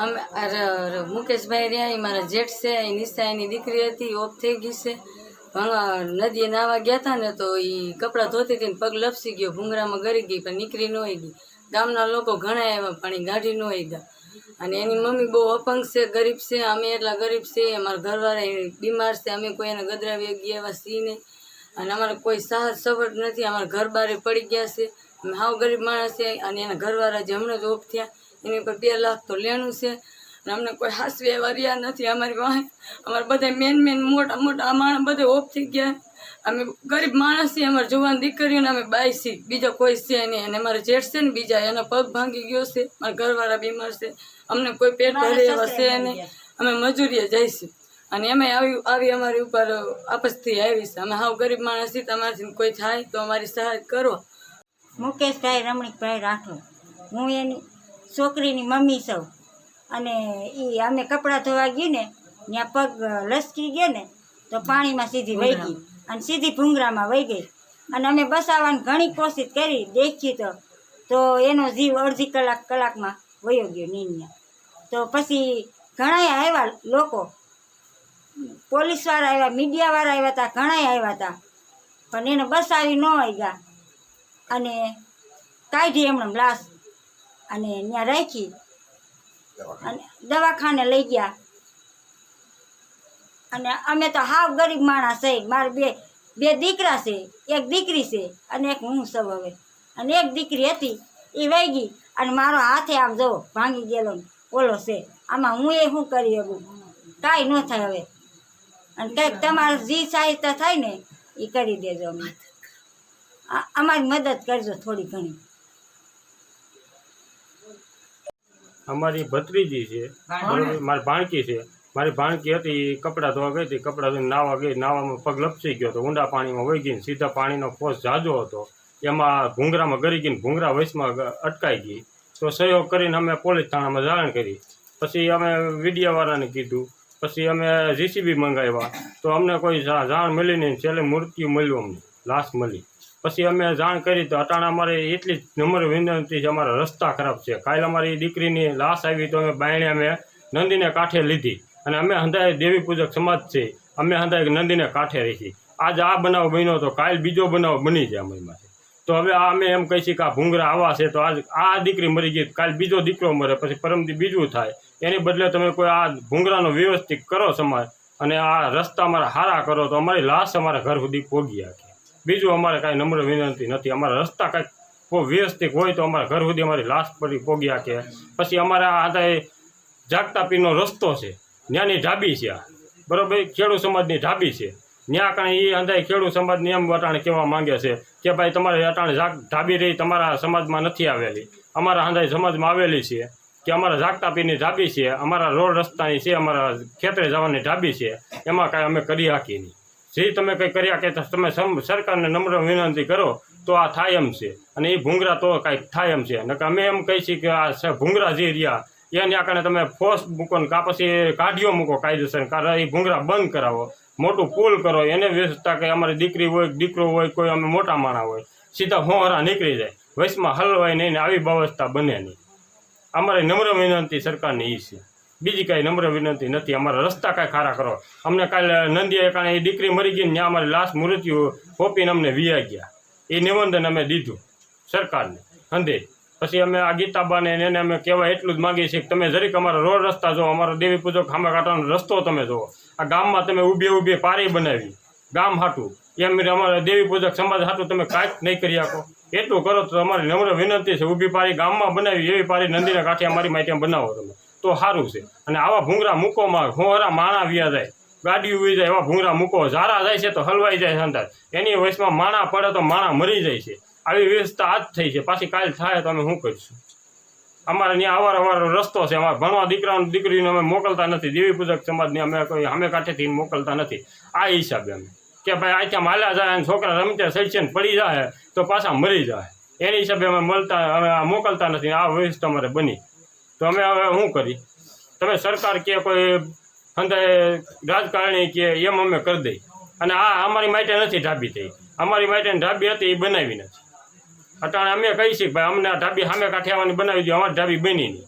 અમે મુકેશભાઈ રહ્યા એ મારા જેઠ છે એ નિશા એની દીકરી હતી ઓફ થઈ ગઈ છે. નદીએ નાવા ગયા હતા ને તો એ કપડાં ધોતી હતી ને પગ લપસી ગયો, ભૂંગરામાં ગરી ગઈ, પણ નીકળી ન ગઈ ગામના લોકો ઘણા એવા, પણ એ ગાઢી ન ગયા અને એની મમ્મી બહુ અપંગ છે, ગરીબ છે, અમે એટલા ગરીબ છે, અમારા ઘરવાળા બીમાર છે, અમે કોઈ એને ગદરાવી ગયા એવા નહીં અને અમારે કોઈ સાહસ સવડ નથી, અમારા ઘર બારે પડી ગયા છે. હાવ ગરીબ માણસ છે અને એના ઘરવાળા જે હમણાં જ ઓફ થયા એની ઉપર બે લાખ તો લેણું છે. અને અમને કોઈ હાસવી એવા રહ્યા નથી. અમારી પાસે અમારે બધા મેન મેન મોટા મોટા માણસ બધા ઓફ થઈ ગયા. અમે ગરીબ માણસ છીએ અમારે જવાન દીકરીઓને અમે બાઈ છીએ. બીજો કોઈ છે નહીં. અને અમારે જેઠ છે ને બીજા એનો પગ ભાંગી ગયો છે. મારા ઘરવાળા બીમાર છે. અમને કોઈ પેટ ભરે એવા છે નહીં. અમે મજૂરીએ જઈશું અને એમાં આવી આવી અમારી ઉપર આપસથી આવી છે અમે હાવ ગરીબ માણસ છીએ તમારાથી કોઈ થાય તો અમારી સહાય કરો. મુકેશભાઈ રમણીકભાઈ રાઠોડ. હું એની છોકરીની મમ્મી સૌ અને એ અમે કપડાં ધોવા ગયું ને ત્યાં પગ લસકી ગયો ને તો પાણીમાં સીધી વહી ગઈ. અને સીધી ભૂંગરામાં વહી ગઈ. અને અમે બસાવવાની ઘણી કોશિશ કરી દેખી તો તો એનો જીવ અડધી કલાક કલાકમાં વયો ગયો નીંદને તો પછી ઘણા આવ્યા લોકો. પોલીસવાળા આવ્યા મીડિયાવાળા આવ્યા હતા ઘણા આવ્યા હતા પણ એને બસાવી ન આવ્યા અને કાઢી એમણે લાશ અને ત્યાં રાખી. અને દવાખાને લઈ ગયા. અને અમે તો હાવ ગરીબ માણસ છે. મારે બે બે દીકરા છે. એક દીકરી છે અને એક હું સૌ હવે. અને એક દીકરી હતી. એ વહી ગઈ. અને મારો હાથે આમ જો ભાંગી ગયેલો ઓલો છે. આમાં હું એ શું કરી શકું? કાંઈ ન થાય હવે. અને કંઈક તમારે જે સહાયતા થાય ને એ કરી દેજો અમને. આ- અમારી મદદ કરજો થોડી ઘણી. અમારી ભત્રીજી છે મારી ભાણકી છે. મારી ભાણકી હતી કપડાં ધોવા ગઈ હતી કપડાં ધોઈને નાવા ગઈ નાવામાં પગ લપસી ગયો હતો ઊંડા પાણીમાં વહી ગઈને સીધા પાણીનો ફોસ જાજો હતો. એમાં ઘૂંઘરામાં ગરી ગઈને ભૂંગરા વચમાં અટકાઈ ગઈ. તો સહયોગ કરીને અમે પોલીસ થાણામાં જાણ કરી. પછી અમે મીડિયાવાળાને કીધું પછી અમે જીસીબી મંગાવ્યા. તો અમને કોઈ જાણ મળી નહીં છેલ્લે મૃત્યુ મળ્યું અમને લાશ મળી. પછી અમે જાણ કરી તો અટાણા અમારે એટલી જ નમ્ર વિનંતી છે, અમારા રસ્તા ખરાબ છે. કાલે અમારી દીકરીની લાશ આવી તો અમે બાયણે અમે નંદીને કાંઠે લીધી. અને અમે હંધાય દેવી પૂજક સમાજ છે, અમે હંધાય નંદીને કાંઠે રહી આજ આ બનાવ બન્યો તો કાલ બીજો બનાવ બની જાય અમારી તો હવે આ અમે એમ કહી છીએ કે આ ભૂંગરા આવા છે, તો આજ આ દીકરી મરી ગઈ, કાલ બીજો દીકરો મરે, પછી પરમથી બીજું થાય. એની બદલે તમે કોઈ આ ભૂંગરાનો વ્યવસ્થિત કરો સમાજ, અને આ રસ્તા અમારા હારા કરો, તો અમારી લાશ અમારા ઘર સુધી પોગી રાખે બીજું અમારે કાંઈ નમ્ર વિનંતી નથી. અમારા રસ્તા કાંઈક કોઈ વ્યવસ્થિત હોય તો અમારા ઘર સુધી અમારી લાશ પડી પોગ્યા કે પછી અમારા આ જાગતા પીનો રસ્તો છે. ત્યાંની ઢાબી છે આ. બરાબર? ખેડૂત સમાજની ઢાબી છે. ત્યાં કાંઈ એ અંદાય ખેડૂત સમાજની એમ વટાણે કહેવા માંગે છે કે ભાઈ તમારે અટાણે જાગ, ઢાબી રહી તમારા સમાજમાં નથી આવેલી. અમારા અંદાય સમાજમાં આવેલી છે કે અમારા જાગતા પીની ઢાબી છે. અમારા રોડ રસ્તાની છે, અમારા ખેતરે જવાની ઢાબી છે. એમાં કાંઈ અમે કરી શકીએ નહીં. જે તમે કંઈ કર્યા કે તમે સરકારને નમ્ર વિનંતી કરો, તો આ થાય એમ છે. અને એ ભૂંગરા તો કાંઈક થાય એમ છે. નકર અમે એમ કહીએ છીએ કે આ ભૂંગરા જે રહ્યા, એની આકારને તમે ફોર્સ મૂકો ને કાં પછી કાઢીઓ મૂકો કાયદેસર, કારણ એ ભૂંગરા બંધ કરાવો. મોટું પુલ કરો, એને વ્યવસ્થા કે અમારી દીકરી હોય, દીકરો હોય, કોઈ અમે મોટા માણા હોય, સીધા હોહરા નીકળી જાય. વચમાં હલવાય નહીં આવી વ્યવસ્થા બને નહીં. અમારે નમ્ર વિનંતી સરકારની એ છે. બીજી કાંઈ નમ્ર વિનંતી નથી. અમારા રસ્તા કાંઈ ખારા કરો. અમને કાલે નંદીએ કારણે એ દીકરી મરી ગઈ ને ત્યાં અમારી લાશ મૃત્યુ ઓપીને અમને વિયા ગયા. એ નિબંધન અમે દીધું સરકારને અંધે પછી અમે આ ગીતાબાને એને અમે કહેવાય એટલું જ માગીએ છીએ કે તમે જરીક અમારા રોડ રસ્તા જુઓ, અમારો દેવી પૂજક ખાંભા કાંઠાનો રસ્તો તમે જુઓ. આ ગામમાં તમે ઊભી ઊભી પારી બનાવી. ગામ હાટું. એમ અમારા દેવી પૂજક સમાજ હાટું તમે કાંઈક નહીં કરી શકો. એટલું કરો તો અમારી નમ્ર વિનંતી છે, ઊભી પારી ગામમાં બનાવી, એવી પારી નંદીના કાંઠે અમારી માહિતી બનાવો તમે. તો સારું છે. અને આવા ભૂંગરા મૂકોમાં હોરા માણા વ્યા જાય. ગાડી ઊભી જાય, એવા ભૂંગરા મૂકો. ઝારા જાય છે તો હલવાઈ જાય અંદર એની વયસમાં માણા પડે તો માણા મરી જાય છે. આવી વ્યવસ્થા આજ થઈ છે. પાછી કાલ થાય તો અમે શું કરીશું? અમારે ત્યાં અવાર અવાર રસ્તો છે. અમારે ભણવા દીકરાનું દીકરીને અમે મોકલતા નથી. દેવી પૂજક સમાજને અમે કોઈ અમે કાંઠેથી મોકલતા નથી. આ હિસાબે અમે. કે ભાઈ આથી માલ્યા જાય અને છોકરા રમતે સડશે પડી જાય તો પાછા મરી જાય. એની હિસાબે અમે મળતા, અમે મોકલતા નથી. આ વ્યવસ્થા અમારે બની. તો અમે હવે શું કરી તમે સરકાર કે કોઈ અંદર રાજકારણી કે એમ અમે કરી દઈ અને આ અમારી માટે નથી ઢાબી થઈ. અમારી માટે ઢાબી હતી, એ બનાવી નથી. અટાણે અમે કહી છીએ ભાઈ, અમને આ ઢાબી સામે કાંઠે કાઠિયાવાની બનાવી દો અમારી ઢાબી બની નહીં.